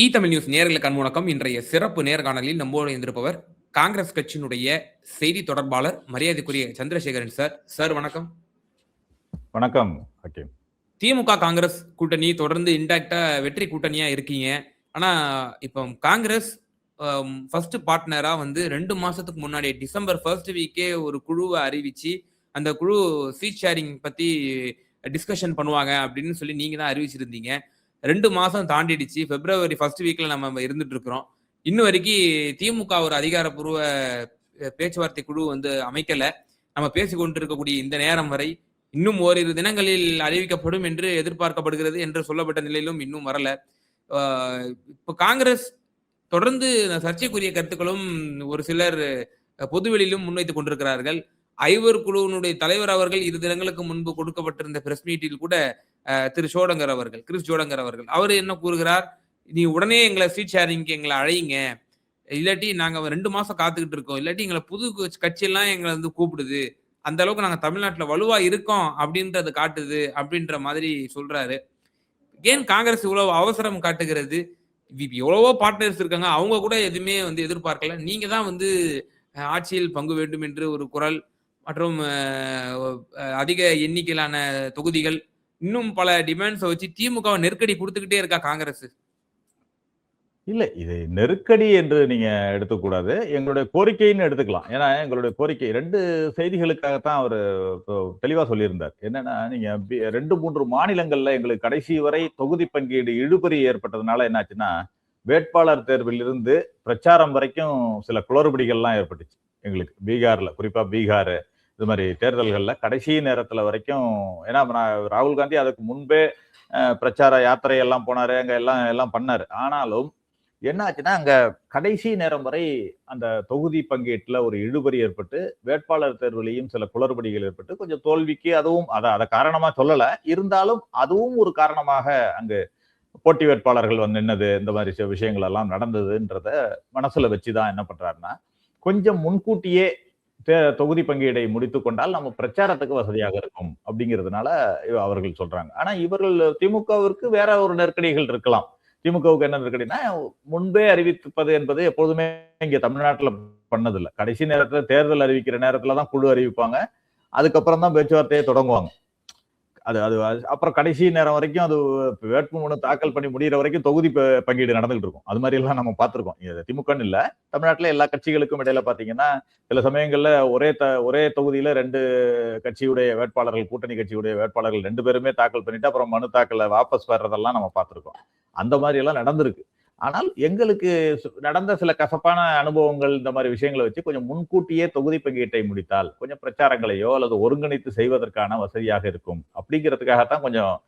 இ Tamil news நேர்களுக்கு அன்புணக்கம் இன்றைய சிறப்பு நேர்காணலில் நம்மோடு இருந்திருப்பவர் காங்கிரஸ் கட்சியினுடைய செய்தி தொடர்பாளர் மரியாதைக்குரிய சந்திரசேகரன் சார். சார் வணக்கம். வணக்கம் திமுக காங்கிரஸ் கூட்டணி தொடர்ந்து இன்டாக்டா வெற்றி கூட்டணியா இருக்கீங்க. ஆனா இப்போ காங்கிரஸ் ஃபர்ஸ்ட் பார்ட்னரா வந்து ரெண்டு மாசத்துக்கு முன்னாடி டிசம்பர் ஃபர்ஸ்ட் வீக்கே ஒரு குழுவை அறிவிச்சு அந்த குழு சீட் ஷேரிங் பத்தி டிஸ்கஷன் பண்ணுவாங்க அப்படின்னு சொல்லி நீங்க தான் அறிவிச்சிருந்தீங்க. ரெண்டு மாசம் தாண்டிடுச்சு. பிப்ரவரி ஃபர்ஸ்ட் வீக்ல நம்ம இருந்துட்டு இருக்கிறோம் இன்ன வரைக்கும் திமுக ஒரு அதிகாரப்பூர்வ பேச்சுவார்த்தை குழு வந்து அமைக்கல. நம்ம பேசிக்கொண்டு இருக்கக்கூடிய இந்த நேரம் வரை இன்னும் ஓரிரு தினங்களில் அறிவிக்கப்படும் என்று எதிர்பார்க்கப்படுகிறது என்று சொல்லப்பட்ட நிலையிலும் இன்னும் வரல. இப்போ காங்கிரஸ் தொடர்ந்து சர்ச்சைக்குரிய கருத்துக்களும் ஒரு சிலர் பொதுவெளியிலும் முன்வைத்துக் கொண்டிருக்கிறார்கள். ஐவர் குழுவினுடைய தலைவர் அவர்கள் இரு தினங்களுக்கு முன்பு கொடுக்கப்பட்டிருந்த பிரஸ் மீட்டில் கூட திரு சோடங்கர் அவர்கள் கிறிஸ் ஜோடங்கர் அவர்கள். அவர் என்ன கூறுகிறார்? நீ உடனே எங்களை சீட் ஷேரிங்க்கு எங்களை அழையுங்க. இல்லாட்டி நாங்கள் ரெண்டு மாசம் காத்துக்கிட்டு இருக்கோம். இல்லாட்டி எங்களை புது கட்சியெல்லாம் எங்களை வந்து கூப்பிடுது. அந்த அளவுக்கு நாங்கள் தமிழ்நாட்டில் வலுவாக இருக்கோம் அப்படின்றது காட்டுது அப்படின்ற மாதிரி சொல்றாரு. ஏன் காங்கிரஸ் இவ்வளவு அவசரம் காட்டுகிறது? எவ்வளவோ பார்ட்னர்ஸ் இருக்காங்க. அவங்க கூட எதுவுமே வந்து எதிர்பார்க்கல. நீங்க தான் வந்து ஆட்சியில் பங்கு வேண்டும் என்று ஒரு குரல் மற்றும் அதிக எண்ணிக்கையிலான தொகுதிகள் இன்னும் பல டிமாண்ட்ஸை வச்சு திமுகவை நெருக்கடி கொடுத்துக்கிட்டே இருக்கா காங்கிரஸ்? இல்ல இது நெருக்கடி என்று நீங்க எடுத்துக்கூடாது. எங்களுடைய கோரிக்கைன்னு எடுத்துக்கலாம். ஏன்னா எங்களுடைய கோரிக்கை. ரெண்டு செய்திகளுக்காகத்தான் அவர் தெளிவா சொல்லியிருந்தார். என்னன்னா நீங்க ரெண்டு மூன்று மாநிலங்கள்ல எங்களுக்கு கடைசி வரை தொகுதி பங்கீடு இழுபறி ஏற்பட்டதுனால என்னாச்சுன்னா வேட்பாளர் தேர்வில் இருந்து பிரச்சாரம் வரைக்கும் சில குளறுபடிகள்லாம் ஏற்பட்டுச்சு. எங்களுக்கு பீகார்ல குறிப்பா பீகார் இது மாதிரி தேர்தல்களில் கடைசி நேரத்தில் வரைக்கும் ஏன்னா நான் ராகுல் காந்தி அதுக்கு முன்பே பிரச்சார யாத்திரை எல்லாம் போனாரு அங்கே எல்லாம் எல்லாம் பண்ணார். ஆனாலும் என்ன ஆச்சுன்னா கடைசி நேரம் வரை அந்த தொகுதி பங்கீட்டில் ஒரு இழுபறி ஏற்பட்டு வேட்பாளர் தேர்விலையும் சில குளறுபடிகள் ஏற்பட்டு கொஞ்சம் தோல்விக்கு அதுவும் அதை அதை காரணமாக சொல்லலை. இருந்தாலும் அதுவும் ஒரு காரணமாக அங்கு போட்டி வேட்பாளர்கள் வந்து நின்னது இந்த மாதிரி சில விஷயங்கள் எல்லாம் நடந்ததுன்றத மனசுல வச்சுதான் என்ன பண்றாருன்னா கொஞ்சம் முன்கூட்டியே தொகுதி பங்கீடை முடித்து கொண்டால் நம்ம பிரச்சாரத்துக்கு வசதியாக இருக்கும் அப்படிங்கிறதுனால இவ- அவர்கள் சொல்றாங்க. ஆனா இவர்கள் திமுகவிற்கு வேற ஒரு நெருக்கடிகள் இருக்கலாம். திமுகவுக்கு என்ன நெருக்கடினா முன்பே அறிவிப்பது என்பது எப்போதுமே இங்க தமிழ்நாட்டில் பண்ணதில்லை. கடைசி நேரத்தில் தேர்தல் அறிவிக்கிற நேரத்துல தான் குழு அறிவிப்பாங்க. அதுக்கப்புறம் தான் பேச்சுவார்த்தையை தொடங்குவாங்க. அது அது அது- அப்புறம் கடைசி நேரம் வரைக்கும் அது வேட்புமனு தாக்கல் பண்ணி முடிகிற வரைக்கும் தொகுதி பங்கீடு நடந்துகிட்டு இருக்கும். அது மாதிரி எல்லாம் நம்ம பார்த்துருக்கோம். இது திமுகன்னு இல்லை. தமிழ்நாட்டில் எல்லா கட்சிகளுக்கும் இடையில பார்த்தீங்கன்னா சில சமயங்களில் ஒரே த ஒரே தொகுதியில் ரெண்டு கட்சியுடைய வேட்பாளர்கள் கூட்டணி கட்சியுடைய வேட்பாளர்கள் ரெண்டு பேருமே தாக்கல் பண்ணிட்டு அப்புறம் மனு தாக்கலை வாபஸ் வர்றதெல்லாம் நம்ம பார்த்துருக்கோம். அந்த மாதிரி எல்லாம் நடந்திருக்கு. ஆனால் எங்களுக்கு சு- நடந்த சில கசப்பான அனுபவங்கள் இந்த மாதிரி விஷயங்களை வச்சு கொஞ்சம் முன்கூட்டியே தொகுதி பங்கீட்டை முடித்தால் கொஞ்சம் பிரச்சாரங்களையோ அல்லது ஒருங்கிணைத்து செய்வதற்கான வசதியாக இருக்கும். அப்படிங்கிறதுக்காகத்தான் கொஞ்சம்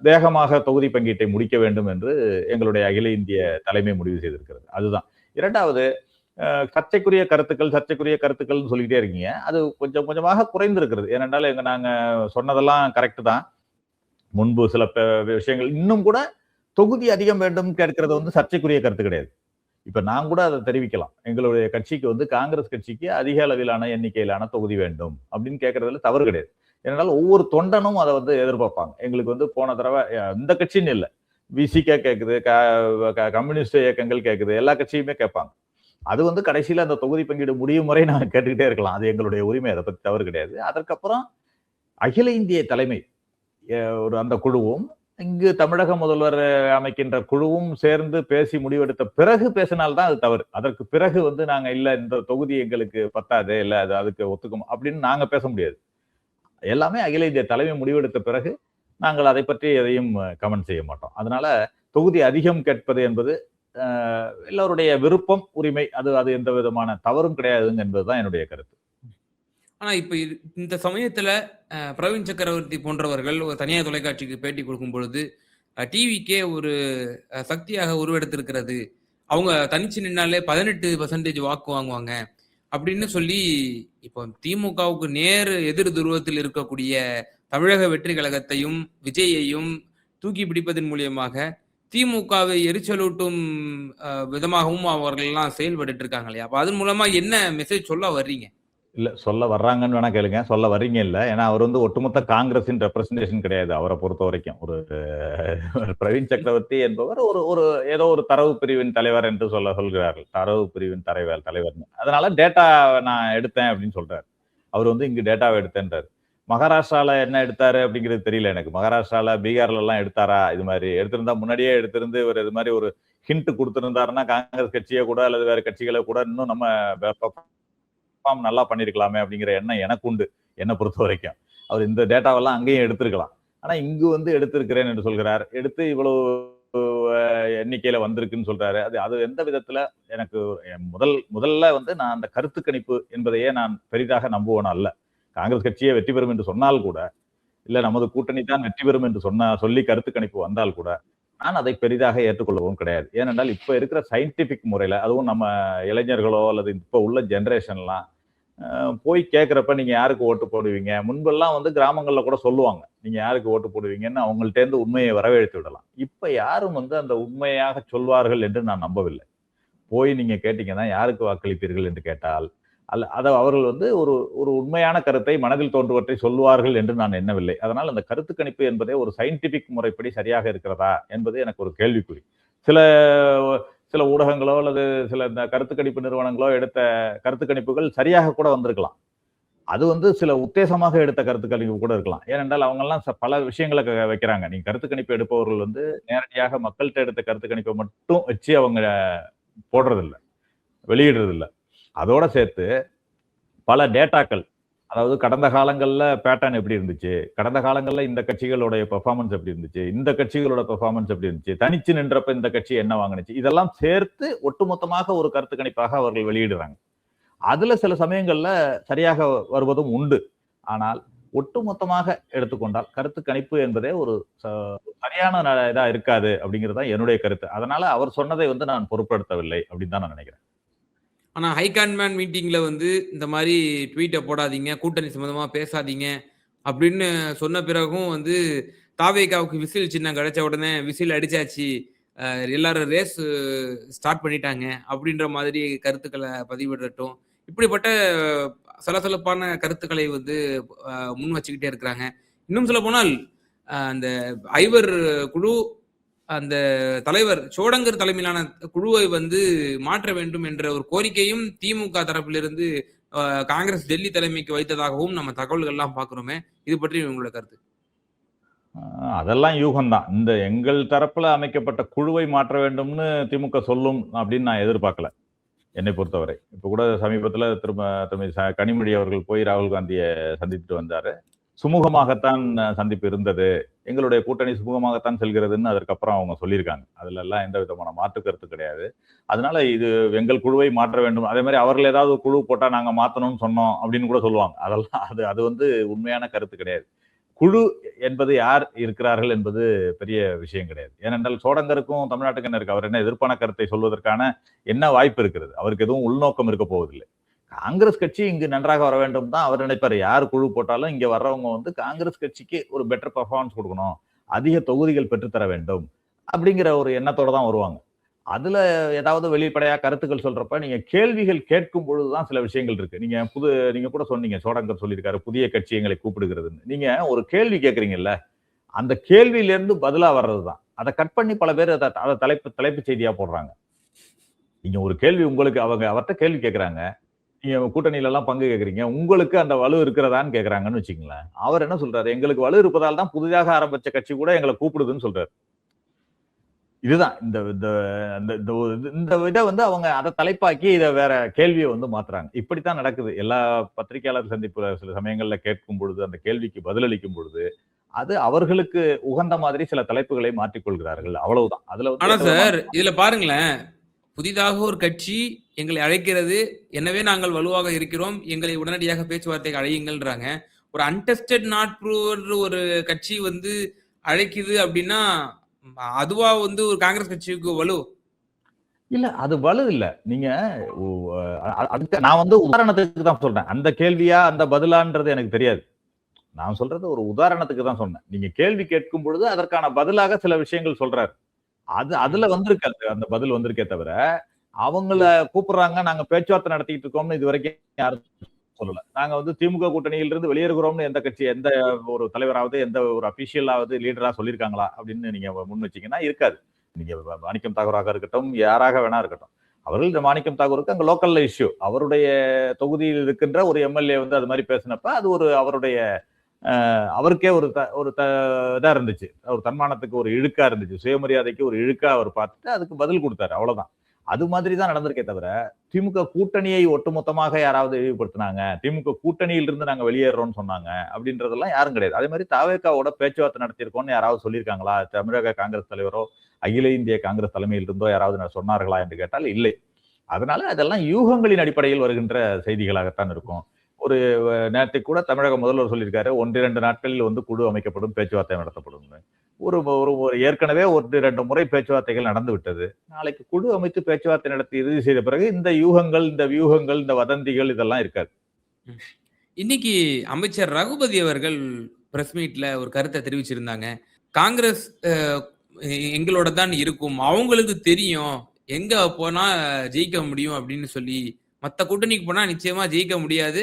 வேகமாக தொகுதி பங்கீட்டை முடிக்க வேண்டும் என்று எங்களுடைய அகில இந்திய தலைமை முடிவு செய்திருக்கிறது. அதுதான். இரண்டாவது சர்ச்சைக்குரிய கருத்துக்கள் சர்ச்சைக்குரிய கருத்துக்கள்னு சொல்லிக்கிட்டே இருக்கீங்க. அது கொஞ்சம் கொஞ்சமாக குறைந்திருக்கிறது. ஏனென்றால் எங்க நாங்கள் சொன்னதெல்லாம் கரெக்டு தான். முன்பு சில விஷயங்கள் இன்னும் கூட தொகுதி அதிகம் வேண்டும் கேட்கறது வந்து சர்ச்சைக்குரிய கருத்து கிடையாது. இப்ப நான் கூட அதை தெரிவிக்கலாம். எங்களுடைய கட்சிக்கு வந்து காங்கிரஸ் கட்சிக்கு அதிக அளவிலான எண்ணிக்கையிலான தொகுதி வேண்டும் அப்படின்னு கேட்கறதுல தவறு கிடையாது. ஏனால் ஒவ்வொரு தொண்டனும் அதை வந்து எதிர்பார்ப்பாங்க. எங்களுக்கு வந்து போன தடவை இந்த கட்சின்னு இல்லை. விசிகே கேட்குது கம்யூனிஸ்ட் இயக்கங்கள் கேட்குது எல்லா கட்சியுமே கேட்பாங்க. அது வந்து கடைசியில் அந்த தொகுதி பங்கீடு முடியும் முறை நாங்கள் கேட்டுக்கிட்டே இருக்கலாம். அது எங்களுடைய உரிமை அதை பற்றி தவறு கிடையாது. அதற்கப்புறம் அகில இந்திய தலைமை ஒரு அந்த குழுவும் இங்கு தமிழக முதல்வர் அமைக்கின்ற குழுவும் சேர்ந்து பேசி முடிவெடுத்த பிறகு பேசினால்தான் அது தவறு. அதற்கு பிறகு வந்து நாங்க இல்ல இந்த தொகுதி எங்களுக்கு பத்தாது இல்ல அது அதுக்கு ஒத்துக்கும் அப்படின்னு நாங்க பேச முடியாது. எல்லாமே அகில இந்திய தலைமை முடிவெடுத்த பிறகு நாங்கள் அதை பற்றி எதையும் கமெண்ட் செய்ய மாட்டோம். அதனால தொகுதி அதிகம் கேட்பது என்பது எல்லோருடைய விருப்பம் உரிமை அது அது எந்த விதமான தவறும் கிடையாதுங்க என்பதுதான் என்னுடைய கருத்து. ஆனா இப்ப இந்த சமயத்துல பிரவீன் சக்கரவர்த்தி போன்றவர்கள் ஒரு தனியார் தொலைக்காட்சிக்கு பேட்டி கொடுக்கும் பொழுது டிவிக்கே ஒரு சக்தியாக உருவெடுத்திருக்கிறது. அவங்க தனிச்சு நின்னாலே பதினெட்டு பர்சன்டேஜ் வாக்கு வாங்குவாங்க. அப்படின்னு சொல்லி இப்போ திமுகவுக்கு நேர் எதிர் துருவத்தில் இருக்கக்கூடிய தமிழக வெற்றி கழகத்தையும் விஜயையும் தூக்கி பிடிப்பதன் மூலியமாக திமுகவை எரிச்சலூட்டும் விதமாகவும் அவர்கள் எல்லாம் செயல்பட்டு இருக்காங்க இல்லையா? அப்ப அதன் மூலமா என்ன மெசேஜ் சொல்ல வர்றீங்க? இல்ல சொல்ல வர்றாங்கன்னு வேணா கேளுங்க. சொல்ல வரீங்க இல்ல. ஏன்னா அவர் வந்து ஒட்டுமொத்த காங்கிரஸின் ரெப்ரஸன்டேஷன் கிடையாது அவரை பொறுத்த வரைக்கும். ஒரு பிரவீன் சக்கரவர்த்தி என்பவர் ஒரு ஒரு ஏதோ ஒரு தரவு பிரிவின் தலைவர் என்று சொல்ல சொல்கிறார்கள். தரவு பிரிவின் தலைவர் தலைவர். அதனால டேட்டா நான் எடுத்தேன் அப்படின்னு சொல்றாரு. அவர் வந்து இங்கு டேட்டாவை எடுத்தேன்றாரு. மகாராஷ்டிரால என்ன எடுத்தாரு அப்படிங்கிறது தெரியல எனக்கு. மகாராஷ்டிரால பீகார்ல எல்லாம் எடுத்தாரா? இது மாதிரி எடுத்திருந்தா முன்னாடியே எடுத்திருந்து இவர் இது மாதிரி ஒரு ஹிண்ட் கொடுத்திருந்தாருன்னா காங்கிரஸ் கட்சியை கூட அல்லது வேற கட்சிகளை கூட இன்னும் நம்ம பெர்ஃபார்ம் நல்லா பண்ணியிருக்கலாமே அப்படிங்கிற எண்ணம் எனக்கு உண்டு என்னை பொறுத்த வரைக்கும் அவர் இந்த டேட்டாவெல்லாம் அங்கேயும் எடுத்திருக்கலாம். ஆனால் இங்கு வந்து எடுத்திருக்கிறேன் என்று சொல்கிறார். எடுத்து இவ்வளவு எண்ணிக்கையில் எண்ணிக்கையில வந்திருக்குன்னு சொல்றாரு. அது அது எந்த விதத்துல எனக்கு என் முதல் முதல்ல வந்து நான் அந்த கருத்து கணிப்பு என்பதையே நான் பெரிதாக நம்புவன அல்ல. காங்கிரஸ் கட்சியே வெற்றி பெறும் என்று சொன்னால் கூட இல்ல நமது கூட்டணி தான் வெற்றி பெறும் என்று சொன்ன சொல்லி கருத்து கணிப்பு வந்தால் கூட நான் அதை பெரிதாக ஏற்றுக்கொள்ளவும் கிடையாது. ஏனென்றால் இப்ப இருக்கிற சயின்டிபிக் முறையில அதுவும் நம்ம இளைஞர்களோ அல்லது இப்ப உள்ள ஜென்ரேஷன்லாம் போய் கேட்குறப்ப நீங்கள் யாருக்கு ஓட்டு போடுவீங்க? முன்பெல்லாம் வந்து கிராமங்களில் கூட சொல்லுவாங்க. நீங்கள் யாருக்கு ஓட்டு போடுவீங்கன்னு அவங்கள்ட்டேருந்து உண்மையை வரவேழ்த்து விடலாம். இப்போ யாரும் வந்து அந்த உண்மையாக சொல்வார்கள் என்று நான் நம்பவில்லை. போய் நீங்கள் கேட்டீங்கன்னா யாருக்கு வாக்களிப்பீர்கள் என்று கேட்டால் அல்ல அதை அவர்கள் வந்து ஒரு ஒரு உண்மையான கருத்தை மனதில் தோன்றுவற்றை சொல்வார்கள் என்று நான் எண்ணவில்லை. அதனால் அந்த கருத்து கணிப்பு என்பதே ஒரு சயின்டிபிக் முறைப்படி சரியாக இருக்கிறதா என்பது எனக்கு ஒரு கேள்விக்குறி. சில சில ஊடகங்களோ அல்லது சில இந்த கருத்து கணிப்பு நிறுவனங்களோ எடுத்த கருத்து கணிப்புகள் சரியாக கூட வந்திருக்கலாம். அது வந்து சில உத்தேசமாக எடுத்த கருத்துக்கணிப்பு கூட இருக்கலாம். ஏனென்றால் அவங்கெல்லாம் ச- பல விஷயங்களை க- வைக்கிறாங்க. நீங்கள் கருத்து கணிப்பு எடுப்பவர்கள் வந்து நேரடியாக மக்கள்கிட்ட எடுத்த கருத்து கணிப்பை மட்டும் வச்சு அவங்க போடுறதில்ல. வெளியிடுறதில்ல. அதோட சேர்த்து பல டேட்டாக்கள் அதாவது கடந்த காலங்களில் பேட்டர்ன் எப்படி இருந்துச்சு? கடந்த காலங்களில் இந்த கட்சிகளுடைய பெர்ஃபார்மன்ஸ் எப்படி இருந்துச்சு? இந்த கட்சிகளோட பெர்ஃபார்மன்ஸ் எப்படி இருந்துச்சு? தனிச்சு நின்றப்ப இந்த கட்சி என்ன வாங்கினுச்சு? இதெல்லாம் சேர்த்து ஒட்டுமொத்தமாக ஒரு கருத்து கணிப்பாக அவர்கள் வெளியிடுறாங்க. அதுல சில சமயங்கள்ல சரியாக வருவதும் உண்டு. ஆனால் ஒட்டுமொத்தமாக எடுத்துக்கொண்டால் கருத்து கணிப்பு என்பதே ஒரு ச- சரியான இதாக இதா இருக்காது அப்படிங்கிறது தான் என்னுடைய கருத்து. அதனால அவர் சொன்னதை வந்து நான் பொருட்படுத்தவில்லை அப்படின்னு தான் நான் நினைக்கிறேன். ஆனால் ஹைகமாண்ட் மீட்டிங்கில் வந்து இந்த மாதிரி ட்வீட்டை போடாதீங்க கூட்டணி சம்மந்தமாக பேசாதீங்க அப்படின்னு சொன்ன பிறகும் வந்து தாவேகாவுக்கு விசில் சின்னம் கிடைச்ச உடனே விசில் அடிச்சாச்சு. எல்லாரும் ரேஸ் ஸ்டார்ட் பண்ணிட்டாங்க அப்படின்ற மாதிரி கருத்துக்களை பதிவிடட்டும். இப்படிப்பட்ட சலசலப்பான கருத்துக்களை வந்து முன் வச்சுக்கிட்டே இருக்கிறாங்க. இன்னும் சொல்ல போனால் அந்த ஐவர் குழு அந்த தலைவர் சோடங்கர் தலைமையிலான குழுவை வந்து மாற்ற வேண்டும் என்ற ஒரு கோரிக்கையும் திமுக தரப்பிலிருந்து காங்கிரஸ் டெல்லி தலைமைக்கு வைத்ததாகவும் நம்ம தகவல்கள்லாம் பார்க்குறோமே. இது பற்றி உங்களோட கருத்து. அதெல்லாம் யூகம்தான். இந்த எங்கள் தரப்புல அமைக்கப்பட்ட குழுவை மாற்ற வேண்டும்னு திமுக சொல்லும் அப்படின்னு நான் எதிர்பார்க்கல. என்னை பொறுத்தவரை. இப்ப கூட சமீபத்துல திரும்ப திரும்ப கனிமொழி அவர்கள் போய் ராகுல் காந்தியை சந்தித்துட்டு வந்தாரு. சுமூகமாகத்தான் சந்திப்பு இருந்தது. எங்களுடைய கூட்டணி சுமூகமாகத்தான் செல்கிறதுன்னு அதற்கப்புறம் அவங்க சொல்லியிருக்காங்க. அதுல எல்லாம் எந்த விதமான மாற்று கருத்து கிடையாது. அதனால இது எங்கள் குழுவை மாற்ற வேண்டும். அதே மாதிரி அவர்கள் ஏதாவது குழு போட்டா நாங்க மாத்தணும்னு சொன்னோம் அப்படின்னு கூட சொல்லுவாங்க. அதெல்லாம் அது அது வந்து உண்மையான கருத்து கிடையாது. குழு என்பது யார் இருக்கிறார்கள் என்பது பெரிய விஷயம் கிடையாது. ஏனென்றால் சோடங்கருக்கும் தமிழ்நாட்டுக்கு என்ன இருக்கு? அவர் என்ன எதிர்ப்பான கருத்தை சொல்வதற்கான என்ன வாய்ப்பு இருக்கிறது? அவருக்கு எதுவும் உள்நோக்கம் இருக்க போவதில்லை. காங்கிரஸ் கட்சி இங்கு நன்றாக வர வேண்டும் தான் அவர் நினைப்பார். யார் குழு போட்டாலும் இங்க வர்றவங்க வந்து காங்கிரஸ் கட்சிக்கு ஒரு பெட்டர் பர்ஃபார்மன்ஸ் கொடுக்கணும். அதிக தொகுதிகள் பெற்றுத்தர வேண்டும் அப்படிங்கிற ஒரு எண்ணத்தோட தான் வருவாங்க. அதுல ஏதாவது வெளிப்படையா கருத்துக்கள் சொல்றப்ப நீங்க கேள்விகள் கேட்கும் பொழுதுதான் சில விஷயங்கள் இருக்கு. நீங்க புது நீங்க கூட சொன்னீங்க சோடங்கர் சொல்லியிருக்காரு புதிய கட்சி எங்களை கூப்பிடுகிறதுன்னு. நீங்க ஒரு கேள்வி கேட்குறீங்கல்ல அந்த கேள்வியிலேருந்து பதிலாக வர்றது தான் அதை கட் பண்ணி பல பேர் அதை அதை தலைப்பு தலைப்பு செய்தியாக போடுறாங்க. நீங்கள் ஒரு கேள்வி உங்களுக்கு அவங்க அவர்கிட்ட கேள்வி கேட்குறாங்க கூட்டணியில எல்லாம் பங்கு கேட்கறீங்க உங்களுக்கு அந்த வலு இருக்கிறதான்னு கேட்கறாங்கன்னு வச்சுங்களேன் அவர் என்ன சொல்றாரு? எங்களுக்கு வலு இருப்பதால் தான் புதிதாக ஆரம்பிச்ச கட்சி கூட எங்களை கூப்பிடுதுன்னு சொல்றாரு. இதுதான். இந்த இந்த இந்த- இந்த இது- வந்து அவங்க அதை தலைப்பாக்கி இதை வேற கேள்வியை வந்து மாத்துறாங்க. இப்படித்தான் நடக்குது. எல்லா பத்திரிகையாளர் சந்திப்புல சில சமயங்கள்ல கேட்கும் பொழுது அந்த கேள்விக்கு பதிலளிக்கும் பொழுது அது அவர்களுக்கு உகந்த மாதிரி சில தலைப்புகளை மாற்றிக்கொள்கிறார்கள். அவ்வளவுதான். அதுல வந்து ஆனா சார் இதுல பாருங்களேன். புதிதாக ஒரு கட்சி எங்களை அழைக்கிறது. எனவே நாங்கள் வலுவாக இருக்கிறோம். எங்களை உடனடியாக பேச்சுவார்த்தைக்கு அழையுங்கள்ன்றாங்க. ஒரு அன்டெஸ்டட் நாட் ப்ரூவர் ஒரு கட்சி வந்து அழைக்குது அப்படின்னா அதுவா வந்து ஒரு காங்கிரஸ் கட்சிக்கு வலு? இல்ல அது வலு இல்ல. நீங்க அதுக்கு நான் வந்து உதாரணத்துக்கு தான் சொல்றேன். அந்த கேள்வியா அந்த பதிலான்றது எனக்கு தெரியாது. நான் சொல்றது ஒரு உதாரணத்துக்கு தான் சொன்னேன். நீங்க கேள்வி கேட்கும் பொழுது அதற்கான பதிலாக சில விஷயங்கள் சொல்றாரு. அது அதுல வந்திருக்கு அந்த பதில் வந்திருக்கே தவிர அவங்கள கூப்பிடுறாங்க நாங்க பேச்சுவார்த்தை நடத்திட்டு இருக்கோம்னு இது வரைக்கும் யாரும் சொல்லல. நாங்க வந்து திமுக கூட்டணியிலிருந்து வெளியேறுகிறோம்னு எந்த கட்சி எந்த ஒரு தலைவராவது எந்த ஒரு அபிஷியலாவது லீடரா சொல்லியிருக்காங்களா அப்படின்னு நீங்க முன் வச்சீங்கன்னா இருக்காது. நீங்க மாணிக்கம் தாகூராக இருக்கட்டும் யாராக வேணா இருக்கட்டும். அவர்கள் இந்த மாணிக்கம் தாகூருக்கு அங்க லோக்கல்ல இஷ்யூ அவருடைய தொகுதியில் இருக்கின்ற ஒரு எம்எல்ஏ வந்து அது மாதிரி பேசினப்ப அது ஒரு அவருடைய அவருக்கே ஒரு த ஒரு த இதாக இருந்துச்சு. ஒரு தன்மானத்துக்கு ஒரு இழுக்காக இருந்துச்சு. சுயமரியாதைக்கு ஒரு இழுக்காக அவர் பார்த்துட்டு அதுக்கு பதில் கொடுத்தாரு. அவ்வளோதான் அது மாதிரி தான் நடந்திருக்கே தவிர திமுக கூட்டணியை ஒட்டுமொத்தமாக யாராவது இழிவுபடுத்தினாங்க திமுக கூட்டணியில் இருந்து நாங்கள் வெளியேறோம்னு சொன்னாங்க அப்படின்றதெல்லாம் யாரும் கிடையாது. அதே மாதிரி தாவேக்காவோட பேச்சுவார்த்தை நடத்தியிருக்கோம்னு யாராவது சொல்லியிருக்காங்களா? தமிழக காங்கிரஸ் தலைவரோ அகில இந்திய காங்கிரஸ் தலைமையில் இருந்தோ யாராவது நான் சொன்னார்களா என்று கேட்டால் இல்லை. அதனால அதெல்லாம் யூகங்களின் அடிப்படையில் வருகின்ற செய்திகளாகத்தான் இருக்கும். ஒரு நேரத்தை கூட தமிழக முதல்வர் சொல்லியிருக்காரு. ஒன்றிரண்டு நாட்களில் வந்து குழு அமைக்கப்படும் பேச்சுவார்த்தை நடத்தப்படும். ஒரு ஒரு ஏற்கனவே ஒரு இரண்டு முறை பேச்சுவார்த்தைகள் நடந்து விட்டது. நாளைக்கு குழு அமைத்து பேச்சுவார்த்தை நடத்தி இறுதி செய்த பிறகு இந்த யூகங்கள் இந்த வியூகங்கள் இந்த வதந்திகள் இதெல்லாம் இருக்காது. இன்னைக்கு அமைச்சர் ரகுபதி அவர்கள் பிரஸ் மீட்ல ஒரு கருத்தை தெரிவிச்சிருந்தாங்க. காங்கிரஸ் எங்களோட தான் இருக்கும். அவங்களுக்கு தெரியும். எங்க போனா ஜெயிக்க முடியும் அப்படின்னு சொல்லி மற்ற கூட்டணிக்கு போனா நிச்சயமா ஜெயிக்க முடியாது.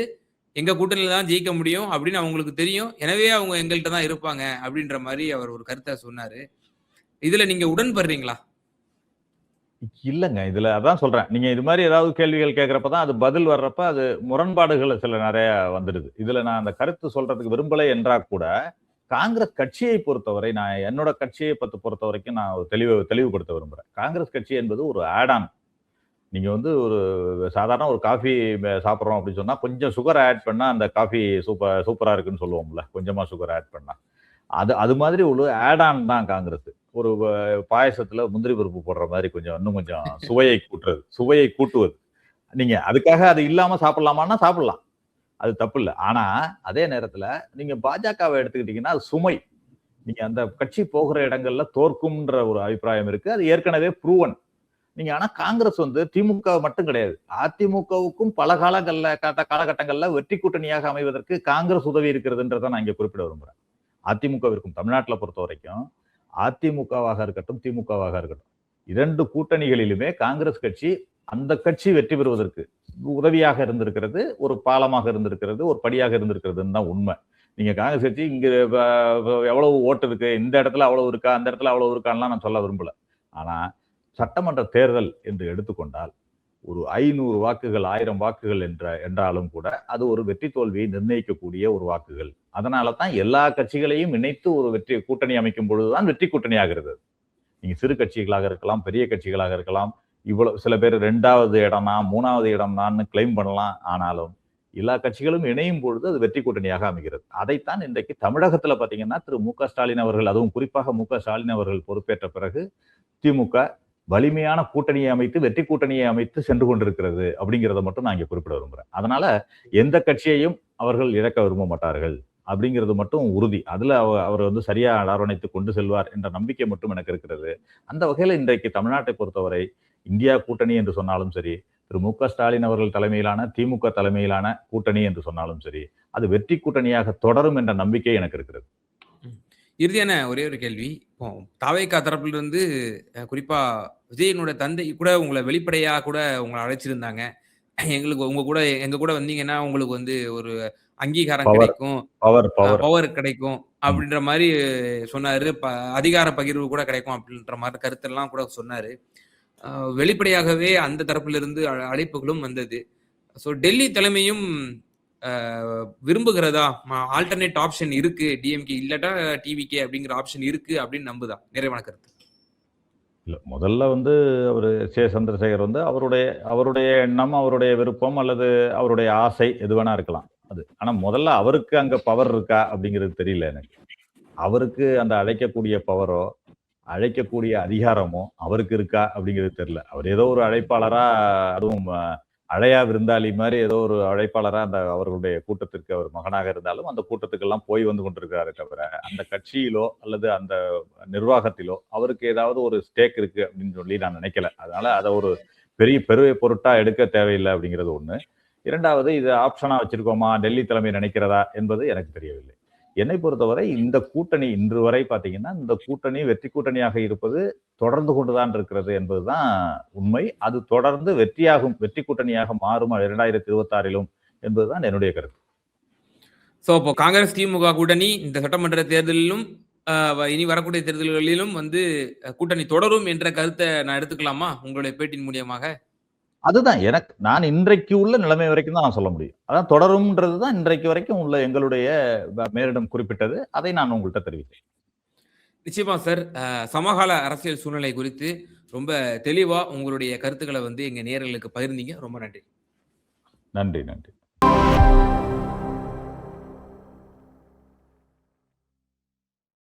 எங்க கூட்டணியில தான் ஜெயிக்க முடியும் அப்படின்னு அவங்களுக்கு தெரியும். எனவே அவங்க எங்கள்கிட்ட தான் இருப்பாங்க அப்படின்ற மாதிரி அவர் ஒரு கருத்தை சொன்னாரு. இதுல நீங்க உடன்படுறீங்களா? இல்லைங்க. இதுல அதான் சொல்றேன். நீங்க இது மாதிரி ஏதாவது கேள்விகள் கேட்கறப்ப தான் அது பதில் வர்றப்ப அது முரண்பாடுகள் சில நிறைய வந்துடுது. இதுல நான் அந்த கருத்து சொல்றதுக்கு விரும்பலை என்றா கூட காங்கிரஸ் கட்சியை பொறுத்தவரை நான் என்னோட கட்சியை பத்து பொறுத்த வரைக்கும் நான் ஒரு தெளிவு தெளிவுபடுத்த விரும்புறேன். காங்கிரஸ் கட்சி என்பது ஒரு ஆடான் நீங்கள் வந்து ஒரு சாதாரண ஒரு காஃபி சாப்பிட்றோம் அப்படின்னு சொன்னால் கொஞ்சம் சுகர் ஆட் பண்ணால் அந்த காஃபி சூப்பர் சூப்பராக இருக்குன்னு சொல்லுவோம்ல. கொஞ்சமாக சுகர் ஆட் பண்ணால் அது அது மாதிரி ஒரு ஆன் தான் காங்கிரஸ். ஒரு பாயசத்தில் முந்திரி பருப்பு போடுற மாதிரி கொஞ்சம் இன்னும் கொஞ்சம் சுவையை கூட்டுறது சுவையை கூட்டுவது. நீங்கள் அதுக்காக அது இல்லாமல் சாப்பிட்லாமான்னா சாப்பிட்லாம். அது தப்பு இல்லை. ஆனால் அதே நேரத்தில் நீங்கள் பாஜகவை எடுத்துக்கிட்டீங்கன்னா அது சுமை. நீங்கள் அந்த கட்சி போகிற இடங்கள்ல தோற்கும்ன்ற ஒரு அபிப்பிராயம் இருக்குது அது ஏற்கனவே ப்ரூவன் நீங்க ஆனா காங்கிரஸ் வந்து திமுக மட்டும் கிடையாது. அதிமுகவுக்கும் பல காலங்கள்ல காலகட்டங்கள்ல வெற்றி கூட்டணியாக அமைவதற்கு காங்கிரஸ் உதவி இருக்கிறதுன்றத நான் இங்க குறிப்பிட விரும்புறேன். அதிமுகவிற்கும் தமிழ்நாட்டில் பொறுத்த வரைக்கும் அதிமுகவாக இருக்கட்டும் திமுகவாக இருக்கட்டும் இரண்டு கூட்டணிகளிலுமே காங்கிரஸ் கட்சி அந்த கட்சி வெற்றி பெறுவதற்கு உதவியாக இருந்திருக்கிறது ஒரு பாலமாக இருந்திருக்கிறது ஒரு படியாக இருந்திருக்கிறதுன்னு தான் உண்மை. நீங்க காங்கிரஸ் கட்சி இங்க எவ்வளவு ஓட்டு இருக்கு இந்த இடத்துல அவ்வளவு இருக்கா அந்த இடத்துல அவ்வளவு இருக்கான்லாம் நான் சொல்ல விரும்பல. ஆனா சட்டமன்ற தேர்தல் என்று எடுத்துக்கொண்டால் ஒரு ஐநூறு வாக்குகள் ஆயிரம் வாக்குகள் என்ற என்றாலும் கூட அது ஒரு வெற்றி தோல்வியை நிர்ணயிக்கக்கூடிய ஒரு வாக்குகள். அதனால தான் எல்லா கட்சிகளையும் இணைத்து ஒரு வெற்றி கூட்டணி அமைக்கும் பொழுதுதான் வெற்றி கூட்டணி ஆகிறது நீங்க சிறு கட்சிகளாக இருக்கலாம் பெரிய கட்சிகளாக இருக்கலாம் இவ்வளவு சில பேர் ரெண்டாவது இடம்னா மூணாவது இடம்னான்னு கிளைம் பண்ணலாம். ஆனாலும் எல்லா கட்சிகளும் இணையும் பொழுது அது வெற்றி கூட்டணியாக அமைகிறது. அதைத்தான் இன்றைக்கு தமிழகத்துல பாத்தீங்கன்னா திரு மு க ஸ்டாலின் அவர்கள் அதுவும் குறிப்பாக மு க ஸ்டாலின் அவர்கள் பொறுப்பேற்ற பிறகு திமுக வலிமையான கூட்டணியை அமைத்து வெற்றி கூட்டணியை அமைத்து சென்று கொண்டிருக்கிறது அப்படிங்கிறத மட்டும் நான் இங்கே குறிப்பிட விரும்புகிறேன் அதனால எந்த கட்சியையும் அவர்கள் இழக்க விரும்ப மாட்டார்கள் அப்படிங்கிறது மட்டும் உறுதி. அதில் அவ- அவர் வந்து சரியாக அரவணைத்து கொண்டு செல்வார் என்ற நம்பிக்கை மட்டும் எனக்கு இருக்கிறது. அந்த வகையில் இன்றைக்கு தமிழ்நாட்டை பொறுத்தவரை இந்தியா கூட்டணி என்று சொன்னாலும் சரி திரு மு க ஸ்டாலின் அவர்கள் தலைமையிலான திமுக தலைமையிலான கூட்டணி என்று சொன்னாலும் சரி அது வெற்றி கூட்டணியாக தொடரும் என்ற நம்பிக்கை எனக்கு இருக்கிறது. இறுதியான ஒரே ஒரு கேள்வி. இப்போ தாவேக்கா தரப்புல இருந்து குறிப்பா விஜயனோட தந்தை கூட உங்களை வெளிப்படையா கூட உங்களை அழைச்சிருந்தாங்க. எங்களுக்கு உங்க கூட எங்க கூட வந்தீங்கன்னா உங்களுக்கு வந்து ஒரு அங்கீகாரம். கிடைக்கும். பவர் கிடைக்கும் அப்படின்ற மாதிரி சொன்னாரு. ப- அதிகார பகிர்வு கூட கிடைக்கும் அப்படின்ற மாதிரி கருத்தெல்லாம் கூட சொன்னாரு. வெளிப்படையாகவே அந்த தரப்புல இருந்து அ- அழைப்புகளும் வந்தது. ஸோ டெல்லி தலைமையும் விரும்புகிறதா? ஆல்டர்னேட் ஆப்ஷன் இருக்கு டிஎம்கே இல்லட்டா டிவிகே அப்படிங்கிற ஆப்ஷன் இருக்கு அப்படின்னு நம்புதா? நிறைவான கருத்து. இல்லை முதல்ல வந்து அவர் சே சந்திரசேகர் வந்து அவருடைய அவருடைய எண்ணம் அவருடைய விருப்பம் அல்லது அவருடைய ஆசை எது வேணா இருக்கலாம். அது ஆனா முதல்ல அவருக்கு அங்கே பவர் இருக்கா அப்படிங்கிறது தெரியல எனக்கு. அவருக்கு அந்த அழைக்கக்கூடிய பவரோ அழைக்கக்கூடிய அதிகாரமோ அவருக்கு இருக்கா அப்படிங்கிறது தெரியல. அவர் ஏதோ ஒரு அழைப்பாளராக அதுவும் அழையா விருந்தாளி மாதிரி ஏதோ ஒரு அழைப்பாளராக அந்த அவர்களுடைய கூட்டத்திற்கு அவர் மகனாக இருந்தாலும் அந்த கூட்டத்துக்கெல்லாம் போய் வந்து கொண்டிருக்கிறாரே தவிர அந்த கட்சியிலோ அல்லது அந்த நிர்வாகத்திலோ அவருக்கு ஏதாவது ஒரு ஸ்டேக் இருக்கு அப்படின்னு சொல்லி நான் நினைக்கல. அதனால அதை ஒரு பெரிய பெருவை பொருட்டா எடுக்க தேவையில்லை அப்படிங்கிறது ஒண்ணு. இரண்டாவது இது ஆப்ஷனா வச்சிருக்கோமா? டெல்லி தலைமை நினைக்கிறதா? என்பது எனக்கு தெரியவில்லை. என்னை பொறுத்தவரை இந்த கூட்டணி இன்று வரை பார்த்தீங்கன்னா இந்த கூட்டணி வெற்றி கூட்டணியாக இருப்பது தொடர்ந்து கொண்டுதான் இருக்கிறது என்பதுதான் உண்மை. அது தொடர்ந்து வெற்றியாகும் வெற்றி கூட்டணியாக மாறும் இரண்டாயிரத்தி இருபத்தாறிலும் என்பதுதான் என்னுடைய கருத்து. சோ அப்போ காங்கிரஸ் திமுக கூட்டணி இந்த சட்டமன்ற தேர்தலிலும் இனி வரக்கூடிய தேர்தல்களிலும் வந்து கூட்டணி தொடரும் என்ற கருத்தை நான் எடுத்துக்கலாமா? உங்களுடைய பேட்டின் மூலியமாக. அதுதான் எனக்கு நான் இன்றைக்கு உள்ள நிலைமை வரைக்கும் தான் நான் சொல்ல முடியும். அதான் தொடரும்ன்றது தான் இன்றைக்கு வரைக்கும் உள்ள எங்களுடைய மேலிடம் குறிப்பிட்டது. அதை நான் உங்கள்கிட்ட தெரிவித்தேன் நிச்சயமா சார். சமகால அரசியல் சூழ்நிலை குறித்து ரொம்ப தெளிவா உங்களுடைய கருத்துக்களை வந்து எங்க நேயர்களுக்கு பகிர்ந்தீங்க. ரொம்ப நன்றி. நன்றி நன்றி.